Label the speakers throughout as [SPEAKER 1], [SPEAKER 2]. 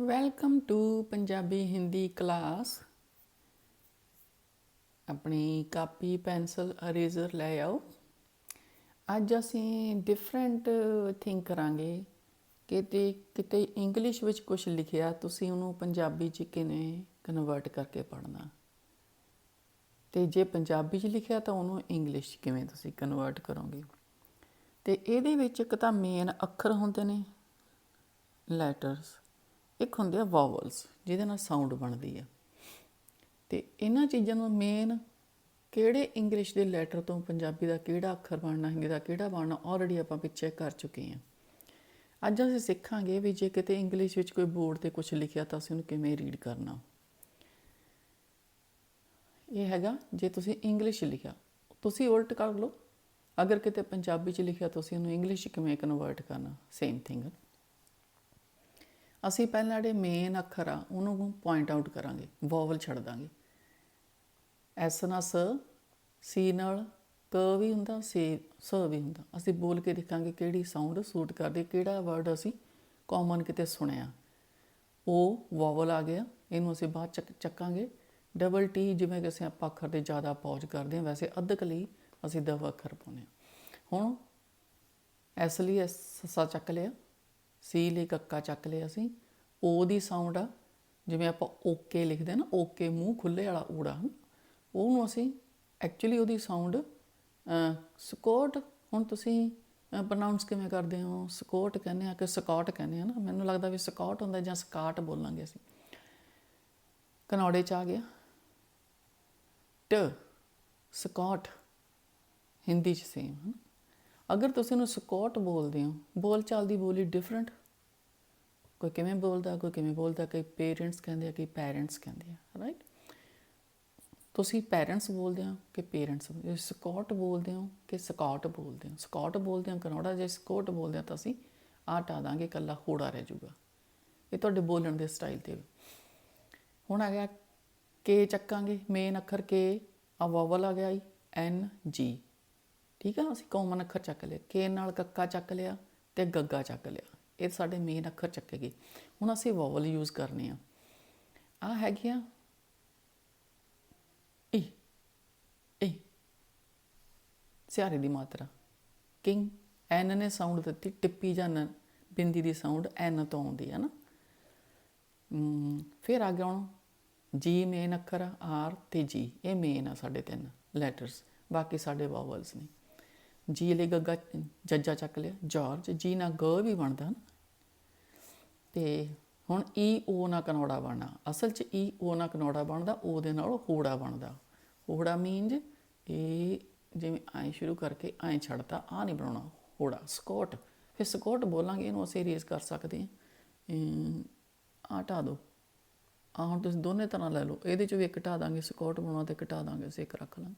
[SPEAKER 1] Welcome to Punjabi Hindi class ਆਪਣੀ copy, pencil eraser ਲੈ ਆਓ। ਅੱਜ ਅਸੀਂ ਡਿਫਰੈਂਟ ਥਿੰਕ ਕਰਾਂਗੇ। ਕਿਤੇ ਕਿਤੇ ਇੰਗਲਿਸ਼ ਵਿੱਚ ਕੁਝ ਲਿਖਿਆ, ਤੁਸੀਂ ਉਹਨੂੰ ਪੰਜਾਬੀ ਚ ਕਿਵੇਂ ਕਨਵਰਟ ਕਰਕੇ ਪੜ੍ਹਨਾ। ਤੇ ਜੇ ਪੰਜਾਬੀ ਚ ਲਿਖਿਆ ਤਾਂ ਉਹਨੂੰ ਇੰਗਲਿਸ਼ 'ਚ ਕਿਵੇਂ ਤੁਸੀਂ ਕਨਵਰਟ ਕਰੋਗੇ। ਤੇ ਇਹਦੇ ਵਿੱਚ ਇੱਕ ਤਾਂ ਮੇਨ ਅੱਖਰ ਹੁੰਦੇ ਨੇ ਲੈਟਰਸ ਇੱਕ ਹੁੰਦੇ ਆ ਵਾਵਲਸ ਜਿਹਦੇ ਨਾਲ ਸਾਊਂਡ ਬਣਦੀ ਆ। ਤੇ ਇਹਨਾਂ ਚੀਜ਼ਾਂ ਨੂੰ ਮੇਨ ਕਿਹੜੇ ਇੰਗਲਿਸ਼ ਦੇ ਲੈਟਰ ਤੋਂ ਪੰਜਾਬੀ ਦਾ ਕਿਹੜਾ ਅੱਖਰ ਬਣਨਾ, ਹਿੰਦੀ ਦਾ ਕਿਹੜਾ ਬਣਨਾ ਆਲਰੇਡੀ ਆਪਾਂ ਪਿੱਛੇ ਕਰ ਚੁੱਕੇ ਹਾਂ ਅੱਜ ਅਸੀਂ ਸਿੱਖਾਂਗੇ ਵੀ ਜੇ ਕਿਤੇ ਇੰਗਲਿਸ਼ ਵਿੱਚ ਕੋਈ ਬੋਰਡ ਤੇ ਕੁਝ ਲਿਖਿਆ ਤਾਂ ਅਸੀਂ ਉਹਨੂੰ ਕਿਵੇਂ ਰੀਡ ਕਰਨਾ। ਇਹ ਹੈਗਾ, ਜੇ ਤੁਸੀਂ ਇੰਗਲਿਸ਼ ਲਿਖਿਆ, ਤੁਸੀਂ ਉਲਟ ਕਰ ਲਓ। ਅਗਰ ਕਿਤੇ ਪੰਜਾਬੀ ਚ ਲਿਖਿਆ ਤੁਸੀਂ ਉਹਨੂੰ ਇੰਗਲਿਸ਼ 'ਚ ਕਿਵੇਂ ਕਨਵਰਟ ਕਰਨਾ ਸੇਮ ਥਿੰਗ ਅਸੀਂ ਪਹਿਲਾਂ ਜਿਹੜੇ ਮੇਨ ਅੱਖਰ ਆ, ਉਹਨੂੰ ਪੁਆਇੰਟ ਆਊਟ ਕਰਾਂਗੇ ਵੋਵਲ ਛੱਡ ਦਾਂਗੇ। ਐਸ ਨਾਲ ਸ ਸੀ ਨਾਲ ਕ ਵੀ ਹੁੰਦਾ ਸੀ ਸ ਵੀ ਹੁੰਦਾ। ਅਸੀਂ ਬੋਲ ਕੇ ਦੇਖਾਂਗੇ ਕਿਹੜੀ ਸਾਊਂਡ ਸੂਟ ਕਰਦੀ, ਕਿਹੜਾ ਵਰਡ ਅਸੀਂ ਕਾਮਨ ਕਿਤੇ ਸੁਣਿਆ। ਉਹ ਵੋਵਲ ਆ ਗਿਆ, ਇਹਨੂੰ ਅਸੀਂ ਬਾਅਦ ਚੱਕ ਚੱਕਾਂਗੇ। ਡਬਲ ਟੀ ਜਿਵੇਂ ਕਿ ਅਸੀਂ ਆਪਾਂ ਅੱਖਰ ਦੇ ਜ਼ਿਆਦਾ ਪੌਜ ਕਰਦੇ ਹਾਂ, ਵੈਸੇ ਅੱਧਕ ਲਈ ਅਸੀਂ ਦਵ ਅੱਖਰ ਪਾਉਂਦੇ ਹਾਂ। ਹੁਣ ਇਸ ਲਈ ਐਸ ਸੱਸਾ ਚੱਕ ਲਿਆ। ਸੀ ਲਈ ਕੱਕਾ ਚੱਕ ਲਿਆ ਅਸੀਂ ਓ ਦੀ ਸਾਊਂਡ ਆ, ਜਿਵੇਂ ਆਪਾਂ ਓਕੇ ਲਿਖਦੇ ਆ ਨਾ, ਓਕੇ ਮੂੰਹ ਖੁੱਲੇ ਵਾਲਾ ਊੜਾ। ਉਹਨੂੰ ਅਸੀਂ ਐਕਚੁਅਲੀ ਉਹਦੀ ਸਾਊਂਡ ਸਕੋਟ, ਹੁਣ ਤੁਸੀਂ ਪ੍ਰੋਨਾਂਸ ਕਿਵੇਂ ਕਰਦੇ ਹੋ? ਸਕੋਟ ਕਹਿੰਦੇ ਆ ਕਿ ਸਕਾਟ ਕਹਿੰਦੇ ਆ ਨਾ। ਮੈਨੂੰ ਲੱਗਦਾ ਵੀ ਸਕਾਟ ਹੁੰਦਾ ਜਾਂ ਸਕਾਟ ਬੋਲਾਂਗੇ ਅਸੀਂ। ਕਨੌੜੇ ਚ ਆ ਗਿਆ। ਟ, ਸਕਾਟ, ਹਿੰਦੀ ਚ ਸੇਮ ਹੈ ਅਗਰ ਤੁਸੀਂ ਉਹਨੂੰ ਸਕਾਟ ਬੋਲਦੇ ਹੋ, ਬੋਲਚਾਲ ਦੀ ਬੋਲੀ ਡਿਫਰੈਂਟ ਕੋਈ ਕਿਵੇਂ ਬੋਲਦਾ, ਕੋਈ ਕਿਵੇਂ ਬੋਲਦਾ, ਕਈ ਪੇਰੈਂਟਸ ਕਹਿੰਦੇ ਆ, ਕਈ ਪੈਰੈਂਟਸ ਕਹਿੰਦੇ ਆ ਰਾਈਟ ਤੁਸੀਂ ਪੈਰੈਂਟਸ ਬੋਲਦੇ ਹੋ ਕਿ ਪੇਰੈਂਟਸ ਸਕਾਟ ਬੋਲਦੇ ਹੋ ਕਿ ਸਕਾਟ ਬੋਲਦੇ ਹੋ? ਸਕਾਟ ਬੋਲਦੇ ਹੋ ਕਨੋੜਾ ਜੇ ਸਕਾਟ ਬੋਲਦੇ ਆ ਤਾਂ ਅਸੀਂ ਆ ਟਾ ਦਾਂਗੇ ਕੱਲਾ ਹੋੜਾ ਰਹਿ ਜਾਊਗਾ। ਇਹ ਤੁਹਾਡੇ ਬੋਲਣ ਦੇ ਸਟਾਈਲ ਤੇ। ਹੁਣ ਆ ਗਿਆ, ਕੇ ਚੱਕਾਂਗੇ? ਮੇਨ ਅੱਖਰ ਕੇ, ਆ ਵਾਵਲ ਆ ਗਿਆ ਹੀ ਐਨ ਜੀ ਠੀਕ ਆ? ਅਸੀਂ ਕਾਮਨ ਅੱਖਰ ਚੱਕ ਲਿਆ। ਕੇ ਨਾਲ ਕੱਕਾ ਚੱਕ ਲਿਆ ਤੇ ਗੱਗਾ ਚੱਕ ਲਿਆ। ਇਹ ਸਾਡੇ ਮੇਨ ਅੱਖਰ ਚੱਕੇਗੇ। ਹੁਣ ਅਸੀਂ ਵੋਵਲ ਯੂਜ਼ ਕਰਨੇ ਆ। ਆ ਹੈਗੀਆਂ ਈ ਈ। ਸਿਆਰੇ ਦੀ ਮਾਤਰਾ। ਕਿੰਗ, ਐਨ ਨੇ ਸਾਊਂਡ ਦਿੱਤੀ। ਟਿੱਪੀ ਜਾਂ ਨ, ਬਿੰਦੀ ਦੀ ਸਾਊਂਡ ਐਨ ਤੋਂ ਆਉਂਦੀ ਹੈ ਨਾ। ਫਿਰ ਆ ਗਿਆ ਹੁਣ। ਜੀ ਮੇਨ ਅੱਖਰ ਆਰ ਤੇ ਜੀ। ਇਹ ਮੇਨ ਆ ਸਾਡੇ ਤਿੰਨ ਲੈਟਰਸ ਬਾਕੀ ਸਾਡੇ ਵਾਵਲਸ ਨੇ। ਜੀ ਲਈ ਗੱਗਾ ਜੱਜਾ ਚੱਕ ਲਿਆ ਜਾਰਜ ਜੀ ਨਾਲ ਗ ਵੀ ਬਣਦਾ ਨਾ। ਤੇ ਹੁਣ ਈ ਓ ਨਾਲ ਕਨੌੜਾ ਬਣਨਾ। ਅਸਲ 'ਚ ਈ ਓ ਨਾਲ ਕਨੌੜਾ ਬਣਦਾ ਉਹ ਦੇ ਨਾਲ ਹੋੜਾ ਬਣਦਾ। ਹੋੜਾ ਮੀਨਜ਼ ਇਹ ਜਿਵੇਂ ਐ ਸ਼ੁਰੂ ਕਰਕੇ ਐ ਛੱਡਤਾ ਆ ਨਹੀਂ ਬਣਾਉਣਾ, ਹੋੜਾ, ਸਕੋਟ। ਫਿਰ ਸਕੋਟ ਬੋਲਾਂਗੇ, ਇਹਨੂੰ ਅਸੀਂ ਰੇਜ਼ ਕਰ ਸਕਦੇ ਹਾਂ। ਆ ਹਟਾ ਦਿਓ ਆ ਹੁਣ ਤੁਸੀਂ ਦੋਨੇ ਤਰ੍ਹਾਂ ਲੈ ਲਓ। ਇਹਦੇ 'ਚੋਂ ਵੀ ਇੱਕ ਹਟਾ ਦਾਂਗੇ, ਸਕੋਟ ਬਣਾਉਣਾ ਤੇ ਘਟਾ ਦਾਂਗੇ, ਅਸੀਂ ਇੱਕ ਰੱਖ ਲਾਂਗੇ।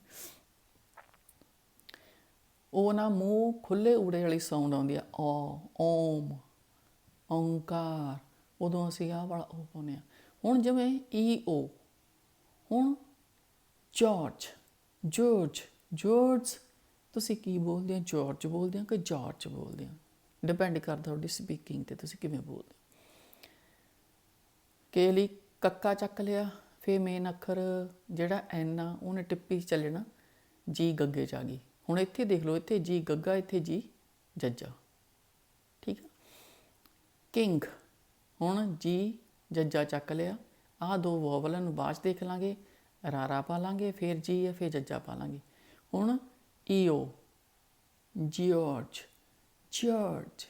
[SPEAKER 1] ਉਹ ਨਾ ਮੂੰਹ ਖੁੱਲੇ ਊੜੇ ਵਾਲੀ ਸਾਊਂਡ ਆਉਂਦੀ ਆ, ਓ, ਓਮ, ਓੰਕਾਰ, ਉਦੋਂ ਅਸੀਂ ਆਹ ਵਾਲਾ ਉਹ ਪਾਉਂਦੇ ਆ। ਹੁਣ ਜਿਵੇਂ ਈ, ਓ, ਹੁਣ ਜਾਰਜ ਜਾਰਜ ਜਾਰਜ ਤੁਸੀਂ ਕੀ ਬੋਲਦੇ ਹੋ ਜਾਰਜ ਬੋਲਦੇ ਹੋ ਕਿ ਜਾਰਜ ਬੋਲਦੇ ਹੋ ਡਿਪੈਂਡ ਕਰਦਾ ਤੁਹਾਡੀ ਸਪੀਕਿੰਗ ਤੇ ਤੁਸੀਂ ਕਿਵੇਂ ਬੋਲਦੇ ਹੋ। ਕੇ ਲਈ ਕੱਕਾ ਚੱਕ ਲਿਆ ਫੇ ਮੇਨ ਅੱਖਰ ਜਿਹੜਾ ਐਨ ਆ, ਉਹਨੇ ਟਿੱਪੀ ਚੱਲਣਾ ਜੀ ਗੱਗੇ ਚ ਆ ਗਈ। ਹੁਣ ਇੱਥੇ ਦੇਖ ਲਓ, ਇੱਥੇ ਜੀ ਗੱਗਾ, ਇੱਥੇ ਜੀ ਜੱਜਾ, ਠੀਕ ਆ? ਕਿੰਗ, ਹੁਣ ਜੀ ਜੱਜਾ ਚੱਕ ਲਿਆ। ਆਹ ਦੋ ਵੋਵਲਾਂ ਨੂੰ ਬਾਅਦ ਦੇਖ ਲਾਂਗੇ, ਰਾਰਾ ਪਾ ਲਾਂਗੇ, ਫਿਰ ਜੀ ਹੈ ਫਿਰ ਜੱਜਾ ਪਾ ਲਾਂਗੇ। ਹੁਣ ਈਓ, ਜਿਓਰਜ ਜਾਰਜ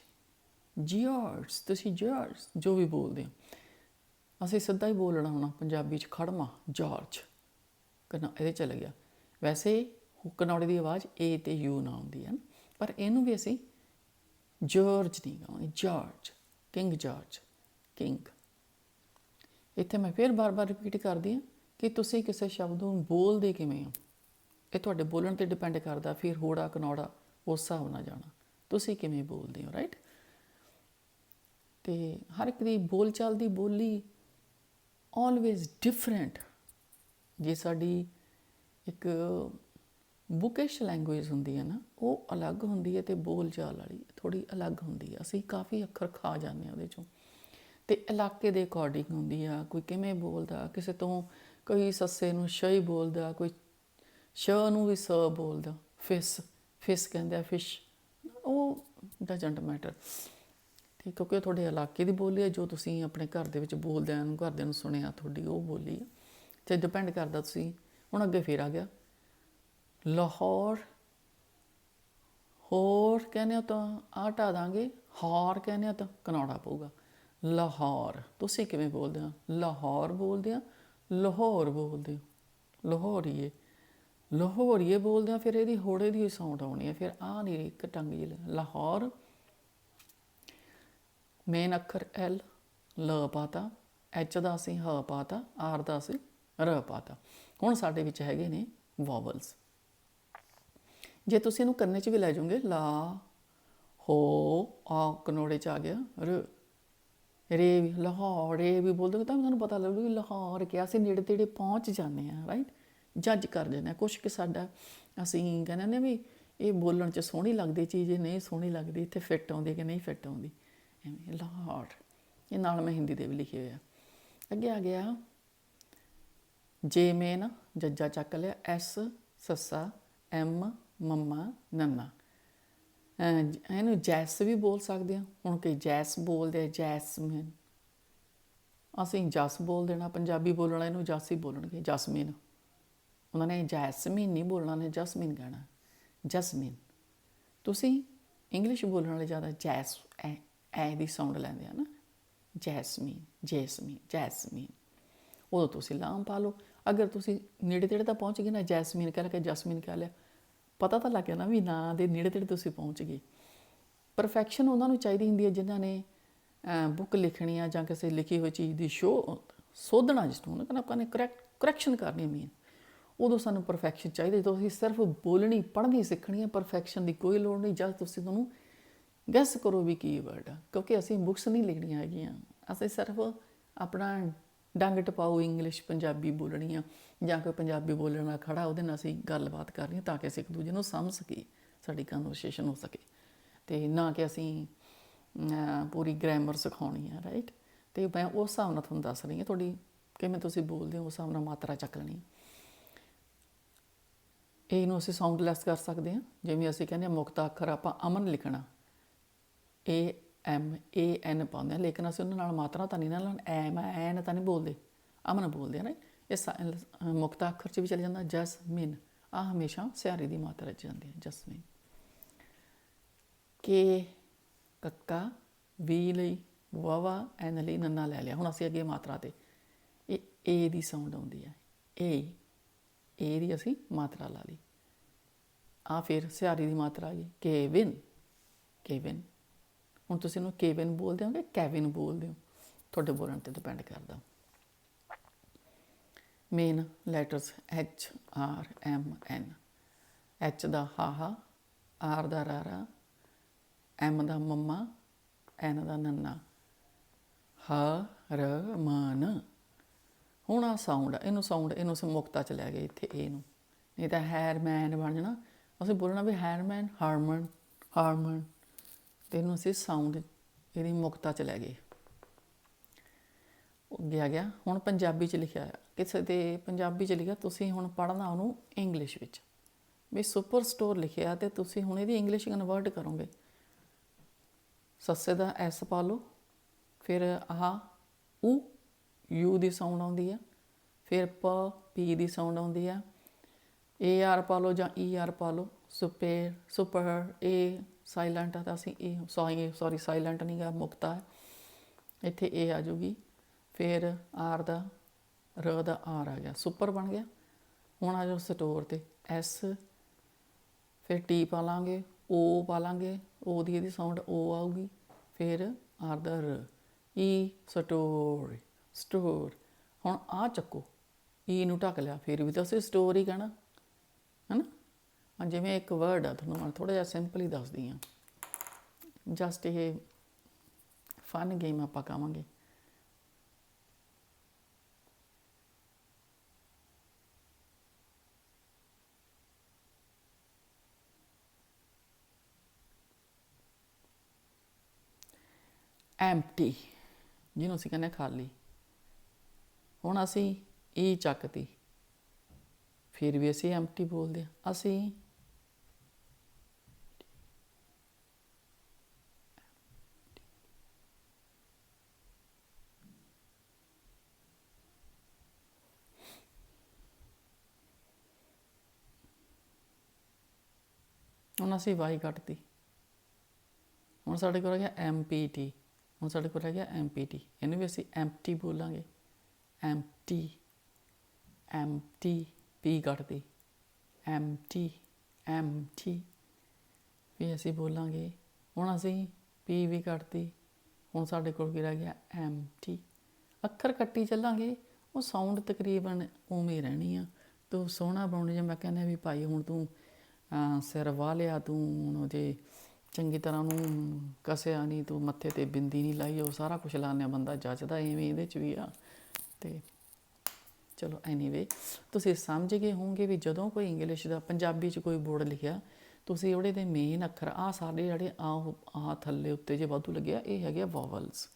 [SPEAKER 1] ਜਿਓਰਜ, ਤੁਸੀਂ ਜਾਰਜ ਜੋ ਵੀ ਬੋਲਦੇ ਹੋ। ਅਸੀਂ ਸਿੱਧਾ ਹੀ ਬੋਲਣਾ ਹੋਣਾ, ਪੰਜਾਬੀ ਚ ਖੜਮਾ ਜਾਰਜ ਕਨਾ ਇਹਦੇ ਚੱਲ ਗਿਆ। ਵੈਸੇ ਕਨੌੜੇ ਦੀ ਆਵਾਜ਼ ਏ ਤੇ ਯੂ ਨਾ ਹੁੰਦੀ ਹੈ ਪਰ ਇਹਨੂੰ ਵੀ ਅਸੀਂ ਜਾਰਜ ਨਹੀਂ ਕਹਾਂਗੇ ਜਾਰਜ ਕਿੰਗ ਜਾਰਜ ਕਿੰਗ ਇੱਥੇ ਮੈਂ ਫਿਰ ਬਾਰ-ਬਾਰ ਰਿਪੀਟ ਕਰਦੀ ਹਾਂ ਕਿ ਤੁਸੀਂ ਕਿਸੇ ਸ਼ਬਦ ਨੂੰ ਬੋਲਦੇ ਕਿਵੇਂ ਹੋ? ਇਹ ਤੁਹਾਡੇ ਬੋਲਣ ਤੇ ਡਿਪੈਂਡ ਕਰਦਾ, ਫਿਰ ਹੋੜਾ, ਕਨੌੜਾ, ਉਸ ਹਿਸਾਬ ਨਾਲ ਜਾਣਾ। ਤੁਸੀਂ ਕਿਵੇਂ ਬੋਲਦੇ ਹੋ ਰਾਈਟ ਤੇ ਹਰ ਇੱਕ ਦੀ ਬੋਲਚਾਲ ਦੀ ਬੋਲੀ ਆਲਵੇਜ਼ ਡਿਫਰੈਂਟ ਜੇ ਸਾਡੀ ਇੱਕ ਬੁਕਿਸ਼ ਲੈਂਗੁਏਜ ਹੁੰਦੀ ਹੈ ਨਾ, ਉਹ ਅਲੱਗ ਹੁੰਦੀ ਹੈ ਤੇ ਬੋਲਚਾਲ ਵਾਲੀ ਥੋੜੀ ਅਲੱਗ ਹੁੰਦੀ ਹੈ। ਅਸੀਂ ਕਾਫੀ ਅੱਖਰ ਖਾ ਜਾਂਦੇ ਹਾਂ ਉਹਦੇ ਚੋਂ। ਤੇ ਇਲਾਕੇ ਦੇ ਅਕੋਰਡਿੰਗ ਹੁੰਦੀ ਆ, ਕੋਈ ਕਿਵੇਂ ਬੋਲਦਾ, ਕਿਸੇ ਤੋਂ ਕੋਈ ਸੱਸੇ ਨੂੰ ਸ਼ ਬੋਲਦਾ, ਕੋਈ ਸ਼ ਨੂੰ ਵੀ ਸ ਬੋਲਦਾ, ਫਿਸ ਫਿਸ ਕਹਿੰਦੇ ਆ ਫਿਸ਼, ਉਹ ਡਜੰਟ ਮੈਟਰ ਠੀਕ ਕਿਉਂਕਿ ਉਹ ਤੁਹਾਡੇ ਇਲਾਕੇ ਦੀ ਬੋਲੀ ਹੈ, ਜੋ ਤੁਸੀਂ ਆਪਣੇ ਘਰ ਦੇ ਵਿੱਚ ਬੋਲਦਿਆਂ ਨੂੰ, ਘਰਦਿਆਂ ਨੂੰ ਸੁਣਿਆ, ਤੁਹਾਡੀ ਉਹ ਬੋਲੀ ਹੈ। ਤੇ ਡਿਪੈਂਡ ਕਰਦਾ ਤੁਸੀਂ, ਹੁਣ ਅੱਗੇ ਫੇਰ ਆ ਗਿਆ। ਲਾਹੌਰ, ਹੋਰ ਕਹਿੰਦੇ ਹੋ ਤਾਂ ਆਹ ਹਟਾ ਦਾਂਗੇ, ਹੌਰ ਕਹਿੰਦੇ ਹੋ ਤਾਂ ਕਨੌੜਾ ਪਊਗਾ। ਲਾਹੌਰ, ਤੁਸੀਂ ਕਿਵੇਂ ਬੋਲਦੇ ਹੋ? ਲਾਹੌਰ ਬੋਲਦੇ ਆ, ਲਾਹੌਰ ਬੋਲਦੇ ਹੋ। ਲਾਹੌਰੀਏ ਲਾਹੌਰੀਏ ਬੋਲਦੇ ਆ, ਫਿਰ ਇਹਦੀ ਹੋੜੇ ਦੀ ਸਾਊਂਡ ਆਉਣੀ ਹੈ ਫਿਰ ਆ ਨਹੀਂ ਇੱਕ ਟੰਗ ਜੀ ਲ- ਲਾਹੌਰ ਮੇਨ ਅੱਖਰ ਐਲ ਲ ਪਾਤਾ ਐਚ ਦਾ ਅਸੀਂ ਹ ਪਾਤਾ ਆਰ ਦਾ ਅਸੀਂ ਰ ਪਾਤਾ। ਹੁਣ ਸਾਡੇ ਵਿੱਚ ਹੈਗੇ ਨੇ ਵੋਵਲਸ ਜੇ ਤੁਸੀਂ ਇਹਨੂੰ ਕਰਨੇ 'ਚ ਵੀ ਲੈ ਜਾਓਗੇ, ਲਾ, ਹੋ, ਆ, ਕਨੋੜੇ 'ਚ ਆ ਗਿਆ, ਰ, ਰੇ ਵੀ, ਲਾਹੌਰ ਰੇ ਵੀ ਬੋਲਦੇ ਦੋਗੇ ਤਾਂ ਵੀ ਤੁਹਾਨੂੰ ਪਤਾ ਲੱਗੂ ਕਿ ਲਾਹੌਰ ਕਿਹਾ ਅਸੀਂ ਨੇੜੇ ਤੇੜੇ ਪਹੁੰਚ ਜਾਂਦੇ ਆ ਰਾਈਟ ਜੱਜ ਕਰ ਜਾਂਦੇ ਆ ਕੁਛ ਕਿ ਸਾਡਾ, ਅਸੀਂ ਕਹਿੰਦੇ ਨੇ ਵੀ ਇਹ ਬੋਲਣ 'ਚ ਸੋਹਣੀ ਲੱਗਦੀ ਚੀਜ਼ ਨਹੀਂ ਸੋਹਣੀ ਲੱਗਦੀ, ਇੱਥੇ ਫਿੱਟ ਆਉਂਦੀ ਕਿ ਨਹੀਂ ਫਿੱਟ ਆਉਂਦੀ। ਐਵੇਂ, ਲਾਹੌਰ, ਇਹ ਨਾਲ ਮੈਂ ਹਿੰਦੀ ਦੇ ਵੀ ਲਿਖੇ ਹੋਏ ਆ। ਅੱਗੇ ਆ ਗਿਆ, ਜੇ ਮੈਂ ਨਾ ਜੱਜਾ ਚੱਕ ਲਿਆ, ਐਸ, ਸੱਸਾ, ਐਮ ਮੰਮਾ, ਨੰਨਾ। ਇਹਨੂੰ ਜੈਸ ਵੀ ਬੋਲ ਸਕਦੇ ਹਾਂ ਹੁਣ ਕਿ ਜੈਸ ਬੋਲਦੇ ਆ ਜੈਸਮਿਨ ਅਸੀਂ ਜਸ ਬੋਲ ਦੇਣਾ, ਪੰਜਾਬੀ ਬੋਲਣ ਵਾਲੇ ਨੂੰ ਜਸ ਹੀ ਬੋਲਣਗੇ ਜਸਮੀਨ ਉਹਨਾਂ ਨੇ ਜੈਸਮੀਨ ਨਹੀਂ ਬੋਲਣਾ ਨੇ ਜਸਮੀਨ ਕਹਿਣਾ। ਜਸਮੀਨ ਤੁਸੀਂ ਇੰਗਲਿਸ਼ ਬੋਲਣ ਵਾਲੇ ਜ਼ਿਆਦਾ ਜੈਸ, ਐ ਐ ਦੀ ਸਾਊਂਡ ਲੈਂਦੇ ਆ ਨਾ। ਜੈਸਮੀਨ ਜੈਸਮੀਨ ਜੈਸਮੀਨ ਉਦੋਂ ਤੁਸੀਂ ਲਾਮ ਪਾ ਲਓ। ਅਗਰ ਤੁਸੀਂ ਨੇੜੇ ਤੇੜੇ ਤਾਂ ਪਹੁੰਚ ਗਏ ਨਾ ਜੈਸਮੀਨ ਕਹਿ ਲਿਆ ਜਸਮੀਨ ਕਹਿ ਲਿਆ। ਪਤਾ ਤਾਂ ਲੱਗ ਗਿਆ ਨਾ ਵੀ ਨਾਂ ਦੇ ਨੇੜੇ ਤੇੜੇ ਤੁਸੀਂ ਪਹੁੰਚ ਗਏ। ਪਰਫੈਕਸ਼ਨ ਉਹਨਾਂ ਨੂੰ ਚਾਹੀਦੀ ਹੁੰਦੀ ਹੈ ਜਿਨ੍ਹਾਂ ਨੇ ਬੁੱਕ ਲਿਖਣੀ ਆ ਜਾਂ ਕਿਸੇ ਲਿਖੀ ਹੋਈ ਚੀਜ਼ ਦੀ ਸ਼ੋ ਸੋਧਣਾ ਜਿਸ ਨੂੰ ਕਹਿੰਦਾ ਆਪਾਂ ਨੇ ਕਰੈਕਟ ਕਰੈਕਸ਼ਨ ਕਰਨੀ ਮੀਨ ਉਦੋਂ ਸਾਨੂੰ ਪਰਫੈਕਸ਼ਨ ਚਾਹੀਦੀ ਜਦੋਂ ਅਸੀਂ ਸਿਰਫ ਬੋਲਣੀ, ਪੜ੍ਹਨੀ, ਸਿੱਖਣੀ ਹੈ ਪਰਫੈਕਸ਼ਨ ਦੀ ਕੋਈ ਲੋੜ ਨਹੀਂ ਜਦ ਤੁਸੀਂ ਤੁਹਾਨੂੰ ਗੈਸ ਕਰੋ ਵੀ ਕੀ ਵਰਡ ਕਿਉਂਕਿ ਅਸੀਂ ਬੁੱਕਸ ਨਹੀਂ ਲਿਖਣੀਆਂ ਹੈਗੀਆਂ, ਅਸੀਂ ਸਿਰਫ ਆਪਣਾ ਡੰਗ ਟਪਾਓ ਇੰਗਲਿਸ਼ ਪੰਜਾਬੀ ਬੋਲਣੀ ਆ ਜਾਂ ਕੋਈ ਪੰਜਾਬੀ ਬੋਲਣ ਨਾਲ ਖੜਾ, ਉਹਦੇ ਨਾਲ ਅਸੀਂ ਗੱਲਬਾਤ ਕਰਨੀ ਤਾਂ ਕਿ ਅਸੀਂ ਇੱਕ ਦੂਜੇ ਨੂੰ ਸਮਝ ਸਕੀਏ, ਸਾਡੀ ਕਨਵਰਸੇਸ਼ਨ ਹੋ ਸਕੇ। ਤੇ ਨਾ ਕਿ ਅਸੀਂ ਪੂਰੀ ਗ੍ਰਾਮਰ ਸਿਖਾਉਣੀ ਆ ਰਾਈਟ ਤੇ ਮੈਂ ਉਸ ਹਿਸਾਬ ਨਾਲ ਤੁਹਾਨੂੰ ਦੱਸ ਰਹੀ ਹਾਂ, ਤੁਹਾਡੀ ਕਿਵੇਂ ਤੁਸੀਂ ਬੋਲਦੇ ਹੋ, ਉਸ ਹਿਸਾਬ ਨਾਲ ਮਾਤਰਾ ਚੱਕ ਲੈਣੀ ਇਹਨੂੰ ਅਸੀਂ ਸਾਊਂਡਲੈਸ ਕਰ ਸਕਦੇ ਹਾਂ, ਜਿਵੇਂ ਅਸੀਂ ਕਹਿੰਦੇ ਹਾਂ ਮੁਕਤਾ ਅੱਖਰ ਆਪਾਂ ਅਮਨ ਲਿਖਣਾ। ਇਹ ਐਮ ਏ ਐਨ ਪਾਉਂਦੇ ਹਾਂ ਲੇਕਿਨ ਅਸੀਂ ਉਹਨਾਂ ਨਾਲ ਮਾਤਰਾ ਤਾਂ ਨਹੀਂ ਨਾ ਲਾਉਣ। ਐਮ ਐਨ ਤਾਂ ਨਹੀਂ ਬੋਲਦੇ। ਅਮਨ ਬੋਲਦੇ ਆ ਨਾ, ਇਹ ਸਾ- ਅਹ ਅੱਖਰ ਚ ਵੀ ਚਲੇ ਜਾਂਦਾ, ਜਸਮਿਨ। ਆ ਹਮੇਸ਼ਾ ਸਿਆਰੀ ਦੀ ਮਾਤਰਾ ਚ ਜਾਂਦੀ ਹੈ, ਜਸਮਿਨ। ਕੇ, ਕੱਕਾ, ਵੀ ਲਈ, ਵਾਵਾ, ਐਨ ਲਈ, ਨੰਨਾ ਲੈ ਲਿਆ। ਹੁਣ ਅਸੀਂ ਅੱਗੇ ਮਾਤਰਾ ਤੇ। ਇਹ ਏ ਦੀ ਸਾਊਂਡ ਆਉਂਦੀ ਹੈ। ਏ ਏ ਦੀ ਅਸੀਂ ਮਾਤਰਾ ਲਾ ਲਈ। ਆ ਫਿਰ ਸਿਆਰੀ ਦੀ ਮਾਤਰਾ ਆ ਗਈ। ਕੇਵਿਨ ਕੇਵਿਨ ਹੁਣ ਤੁਸੀਂ ਇਹਨੂੰ ਕੇਵਿਨ ਬੋਲਦੇ ਹੋ ਕਿ ਕੈਵਿਨ ਬੋਲਦੇ ਹੋ। ਤੁਹਾਡੇ ਬੋਲਣ ਤੇ ਡਿਪੈਂਡ ਕਰਦਾ। Main letters H R M N H ਦਾ ਹਾਹਾ ਆਰ ਦਾ ਰਾਰਾ ਐਮ ਦਾ ਮੰਮਾ ਐਨ ਦਾ ਨੰਨਾ। ਹ, ਰ ਮਨ ਹੁਣ ਆ ਸਾਊਂਡ ਇਹਨੂੰ ਸਾਊਂਡ ਇਹਨੂੰ ਅਸੀਂ ਮੁਕਤਾ ਚ ਲੈ ਗਏ ਇੱਥੇ ਇਹ ਨੂੰ। ਨਹੀਂ ਤਾਂ ਹੈਰਮੈਨ ਬਣ ਜਾਣਾ। ਅਸੀਂ ਬੋਲਣਾ ਵੀ ਹੈਰਮੈਨ, ਹਾਰਮਨ ਹਾਰਮਨ। ਇਹਨੂੰ ਅਸੀਂ ਸਾਊਂਡ ਇਹਦੀ ਮੁਕਤਾ ਚ ਲੈ ਗਏ। ਉਹ ਗਿਆ ਗਿਆ। ਹੁਣ ਪੰਜਾਬੀ ਚ ਲਿਖਿਆ ਆ ਕਿਸੇ ਦੇ ਪੰਜਾਬੀ ਚ ਲਿਖਿਆ, ਤੁਸੀਂ ਹੁਣ ਪੜ੍ਹਨਾ ਉਹਨੂੰ ਇੰਗਲਿਸ਼ ਵਿੱਚ। ਵੀ ਸੁਪਰ ਸਟੋਰ ਲਿਖਿਆ ਤੇ ਤੁਸੀਂ ਹੁਣ ਇਹਦੀ ਇੰਗਲਿਸ਼ ਕਨਵਰਟ ਕਰੋਗੇ। ਸੱਸੇ ਦਾ ਐਸ ਪਾ ਲਓ। ਫਿਰ ਆਹ ਉ, ਯੂ ਦੀ ਸਾਊਂਡ ਆਉਂਦੀ ਆ। ਫਿਰ ਪ, ਪੀ ਦੀ ਸਾਊਂਡ ਆਉਂਦੀ ਆ। ਏ ਆਰ ਪਾ ਲਓ ਜਾਂ ਈ ਆਰ ਪਾ ਲਓ। ਸੁਪੇਰ ਸੁਪਰ ਏ ਸਾਇਲੈਂਟ ਆ ਤਾਂ ਅਸੀਂ ਇਹ ਸੌਰੀ ਸੌਰੀ ਸਾਇਲੈਂਟ ਨਹੀਂ ਗਾ, ਮੁਕਤਾ ਹੈ। ਇੱਥੇ ਇਹ ਆ ਜੂਗੀ। ਫਿਰ ਆਰ ਦਾ, ਰ ਦਾ ਆਰ ਆ ਗਿਆ। ਸੁਪਰ ਬਣ ਗਿਆ। ਹੁਣ ਆ ਜਾਓ ਸਟੋਰ ਤੇ। ਐਸ, ਫਿਰ ਟੀ ਪਾ ਲਾਂਗੇ, ਓ ਪਾ ਲਾਂਗੇ, ਓ ਦੀ ਇਹਦੀ ਸਾਊਂਡ ਓ ਆਊਗੀ। ਫਿਰ ਆਰ ਦਾ ਰ। E, store store. ਹੁਣ ਆ ਚੱਕੋ। ਈ ਨੂੰ ਢੱਕ ਲਿਆ। ਫਿਰ ਵੀ ਤਾਂ ਅਸੀਂ ਸਟੋਰ ਹੀ ਕਹਿਣਾ। ਹੈਨਾ? ਹਾਂ ਜਿਵੇਂ ਇੱਕ ਵਰਡ ਆ ਤੁਹਾਨੂੰ ਮੈਂ ਥੋੜਾ ਜਿਹਾ ਸਿੰਪਲ ਹੀ ਦੱਸਦੀ ਆ ਜਸਟ ਇਹ ਫਨ ਗੇਮ ਆਪਾਂ ਕਹਾਂਗੇ empty, ਜਿਹਨੂੰ ਅਸੀਂ ਕਹਿੰਦੇ ਹਾਂ ਖਾਲੀ। ਹੁਣ ਅਸੀਂ ਈ ਚੱਕਤੀ, ਫਿਰ ਵੀ ਅਸੀਂ ਐਮਟੀ ਬੋਲਦੇ ਹਾਂ। ਅਸੀਂ ਹੁਣ ਅਸੀਂ ਵਾਈ ਕੱਟਤੀ। ਹੁਣ ਸਾਡੇ ਕੋਲ ਆ ਗਿਆ ਐਮਪੀਟੀ ਹੁਣ ਸਾਡੇ ਕੋਲ ਆ ਗਿਆ ਐਮਪੀਟੀ ਇਹਨੂੰ ਵੀ ਅਸੀਂ ਐਮਟੀ ਬੋਲਾਂਗੇ। ਐਮਟੀ ਐਮਟੀ ਪੀ ਕੱਟਦੀ ਐਮਟੀ ਐਮਟੀ ਵੀ ਅਸੀਂ ਬੋਲਾਂਗੇ। ਹੁਣ ਅਸੀਂ ਪੀ ਵੀ ਕੱਟਤੀ। ਹੁਣ ਸਾਡੇ ਕੋਲ ਕੀ ਰਹਿ ਗਿਆ ਐਮਟੀ ਅੱਖਰ ਕੱਟੀ ਚੱਲਾਂਗੇ। ਉਹ ਸਾਊਂਡ ਤਕਰੀਬਨ ਉਵੇਂ ਰਹਿਣੀ ਆ। ਤੂੰ ਸੋਹਣਾ ਬਣਾਉਣ ਜੇ। ਮੈਂ ਕਹਿੰਦਾ ਵੀ ਭਾਈ ਹੁਣ ਤੂੰ ਸਿਰ ਵਾਹ ਲਿਆ ਤੂੰ, ਹੁਣ ਜੇ ਚੰਗੀ ਤਰ੍ਹਾਂ ਨੂੰ ਕਸਿਆ ਨਹੀਂ, ਤੂੰ ਮੱਥੇ ਤੇ ਬਿੰਦੀ ਨਹੀਂ ਲਾਈ, ਉਹ ਸਾਰਾ ਕੁਝ ਲਾਣਿਆ ਬੰਦਾ, ਜੱਜਦਾ ਐਵੇਂ ਇਹਦੇ ਚ ਵੀ ਆ। ਤੇ ਚਲੋ ਐਨੀਵੇ ਤੁਸੀਂ ਸਮਝ ਗਏ ਹੋਵੋਗੇ ਵੀ ਜਦੋਂ ਕੋਈ ਇੰਗਲਿਸ਼ ਦਾ, ਪੰਜਾਬੀ ਚ ਕੋਈ ਬੋਰਡ ਲਿਖਿਆ, ਤੁਸੀਂ ਉਹਦੇ ਦੇ ਮੇਨ ਅੱਖਰ ਆ ਸਾਡੇ ਜਿਹੜੇ ਆ ਆ ਥੱਲੇ ਉੱਤੇ ਜੇ ਵਾਧੂ ਲੱਗਿਆ, ਇਹ ਹੈਗੇ ਵੋਵਲਸ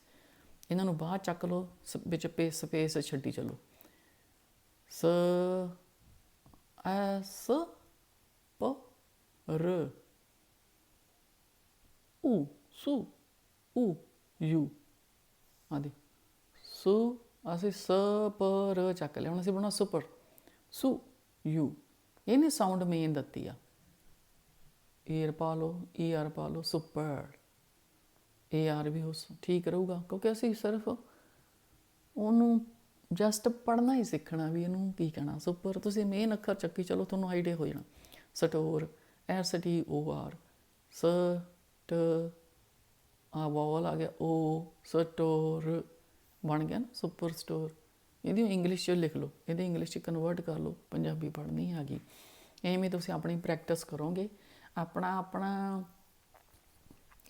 [SPEAKER 1] ਇਹਨਾਂ ਨੂੰ ਬਾਹਰ ਚੱਕ ਲਓ, ਸ- ਵਿੱਚ ਪੇ ਸਪੇਸ ਛੱਡੀ ਚਲੋ। ਸ ਐਸ ਰ, ਉ, ਸੁ, ਉ, ਯੂ। ਆਦੀ ਸੁ ਅਸੀਂ ਸ, ਪ, ਰ ਚੱਕ ਲਿਆ, ਹੁਣ ਅਸੀਂ ਬਣਾ ਸੁਪਰ। ਸੁ, ਯੂ। ਇਹਨੇ ਸਾਊਂਡ ਮੇਨ ਦਿੱਤੀ ਆ। ਈਅਰ ਪਾ ਲਓ ਈ ਆਰ ਪਾ ਲਓ, ਸੁਪਰ। ਏ ਆਰ ਵੀ ਹੋ ਠੀਕ ਰਹੂਗਾ, ਕਿਉਂਕਿ ਅਸੀਂ ਸਿਰਫ ਉਹਨੂੰ ਜਸਟ ਪੜਨਾ ਹੀ ਸਿੱਖਣਾ ਵੀ ਇਹਨੂੰ ਕੀ ਕਹਿਣਾ, ਸੁਪਰ। ਤੁਸੀਂ ਮੇਨ ਅੱਖਰ ਚੱਕੀ, ਚਲੋ ਤੁਹਾਨੂੰ ਆਈਡੀਆ ਹੋ ਜਾਣਾ। Store S T O R. ਸ, ਟ, ਆ ਵਾਵਲ ਆ ਗਿਆ। ਓ ਸਟੋਰ ਬਣ ਗਿਆ ਨਾ, ਸੁਪਰ ਸਟੋਰ। ਇਹਦੀ ਇੰਗਲਿਸ਼ ਚ ਲਿਖ ਲਓ। ਇਹਦੀ ਇੰਗਲਿਸ਼ ਚ ਕਨਵਰਟ ਕਰ ਲਓ। ਪੰਜਾਬੀ ਪੜ੍ਹਨੀ ਹੈਗੀ। ਗਈ ਐਵੇਂ ਤੁਸੀਂ ਆਪਣੀ ਪ੍ਰੈਕਟਿਸ ਕਰੋਗੇ। ਆਪਣਾ ਆਪਣਾ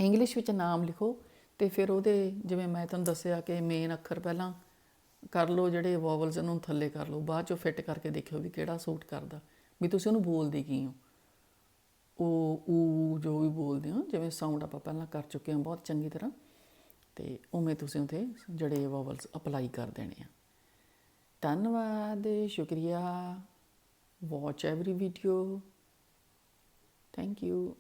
[SPEAKER 1] ਇੰਗਲਿਸ਼ ਵਿੱਚ ਨਾਮ ਲਿਖੋ ਤੇ ਫਿਰ ਉਹਦੇ ਜਿਵੇਂ ਮੈਂ ਤੁਹਾਨੂੰ ਦੱਸਿਆ ਕਿ ਮੇਨ ਅੱਖਰ ਪਹਿਲਾਂ ਕਰ ਲਓ, ਜਿਹੜੇ ਵੋਵਲਸ ਨੂੰ ਥੱਲੇ ਕਰ ਲਓ। ਬਾਅਦ ਚੋਂ ਫਿੱਟ ਕਰਕੇ ਦੇਖਿਓ ਵੀ ਕਿਹੜਾ ਸੂਟ ਕਰਦਾ। ਵੀ ਤੁਸੀਂ ਉਹਨੂੰ ਬੋਲਦੇ ਕੀ ਹੋ? ਉਹ ਊ ਜੋ ਵੀ ਬੋਲਦੇ ਹੋ ਜਿਵੇਂ ਸਾਊਂਡ ਆਪਾਂ ਪਹਿਲਾਂ ਕਰ ਚੁੱਕੇ ਹਾਂ ਬਹੁਤ ਚੰਗੀ ਤਰ੍ਹਾਂ, ਤੇ ਉਵੇਂ ਤੁਸੀਂ ਉਥੇ ਜਿਹੜੇ ਵੋਵਲਸ ਅਪਲਾਈ ਕਰ ਦੇਣੇ ਆ। ਧੰਨਵਾਦ, ਸ਼ੁਕਰੀਆ watch every video thank you